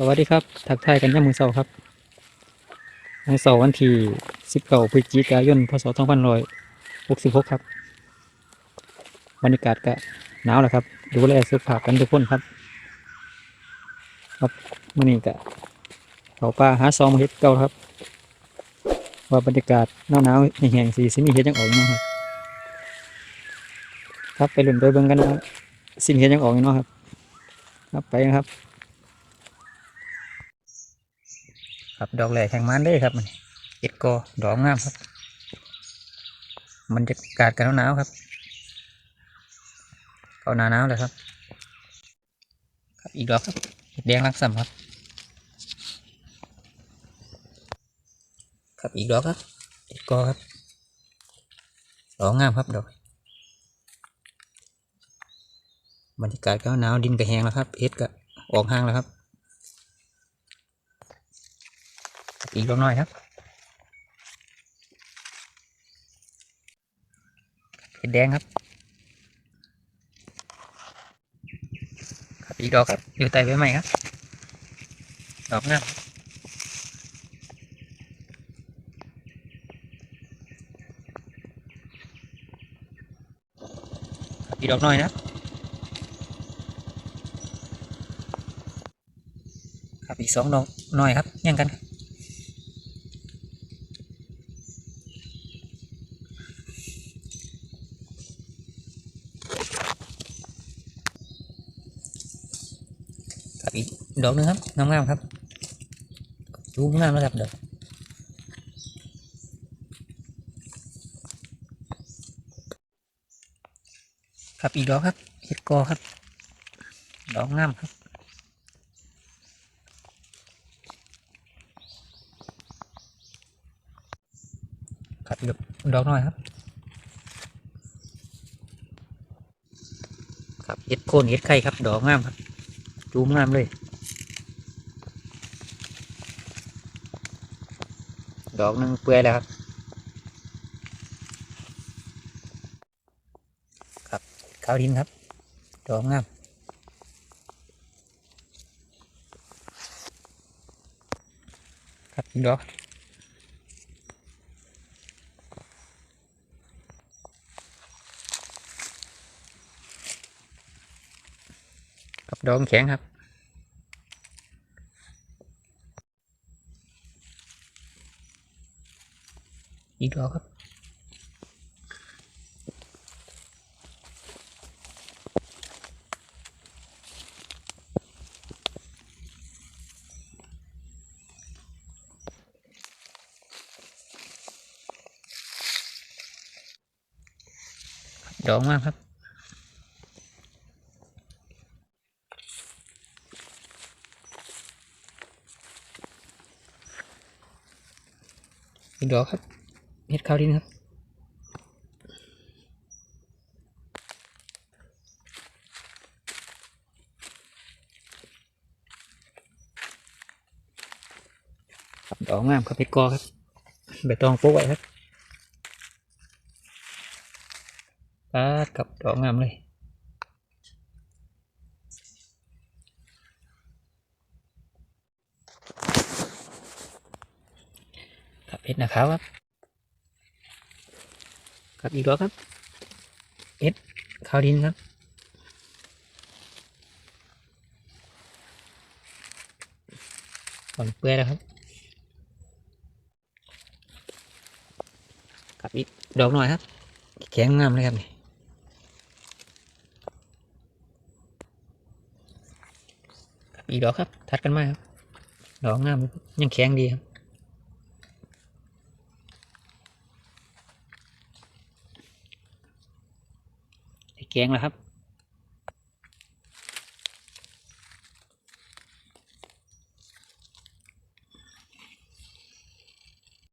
สวัสดีครับ ทักทายกันย่ามือเสาครับมือเสาร์วันที่19พฤศจิกายนพศ2566ครับบรรยากาศก็หนาวแหละครับ ดูแลสุขภาพกันทุกคนครับ ครับมื่อนี้ก็เขาป่าหาซองมาเฮ็ดเก่าครับ ว่าบรรยากาศหนาวหนาวแห้งๆสีสิมีเฮ็ดยังออกเนาะครับครับไปหลุนไปเบิ่งกันว่าสิมีเฮ็ดยังออกอยู่เนาะครับ ครับไปกันครับ ครับดอกแหลกแห่งมันเด้ครับมันเอ็ดกอดอกงามครับบรรยากาศกันหนาวครับเข้าหนาหนาวเลยครับ ครับอีกดอกครับแดงรักสัมครับ ครับอีกดอกครับเอ็ดกอครับดอกงามครับดอกบรรยากาศก็หนาวดินก็แห้งแล้วครับเอ็ดก็ออกห้างแล้วครับ อีกดอกน้อยครับเห็ดแดงครับ ครับ อีกดอกครับ อยู่ใต้ใบไม้ครับ ดอกงามครับอีกดอกน้อยนะครับครับอีกสองดอกน้อยครับแย่งกันครับับอีกดอกหนึงครับงามๆครับดูงามนะครับเด้อครับอีกดอกครับเห็ดกอครับดอกงามครับครับอีกดอกน้อยครับครับเห็ดโคนเห็ดไข่ครับดอกงามครับ จูมงามเลย ดอกหนึ่งเปื่อยแล้วครับ ครับข้าวดินครับ ดอกงามครับดอก ครับดอกแข็งครับอีกดอกครับดอกมากครับ อีกดอกครับเห็ดข้าวดินครับครับดอกงามครับเห็ดกอครับใบตองโป๊ะไว้ครับปาดกับดอกงามเลย ครับ เห็ดนะครับครับ ครับอีกดอกครับเห็ดขาวดินครับก่อนเปื่อยแล้วครับครับอีกดอกหน่อยครับ แข็งงามเลยครับนี่อีกดอกครับ ทัดกันมาครับ ดอกงามยังแข็งดีครับ แกงแล้วครับ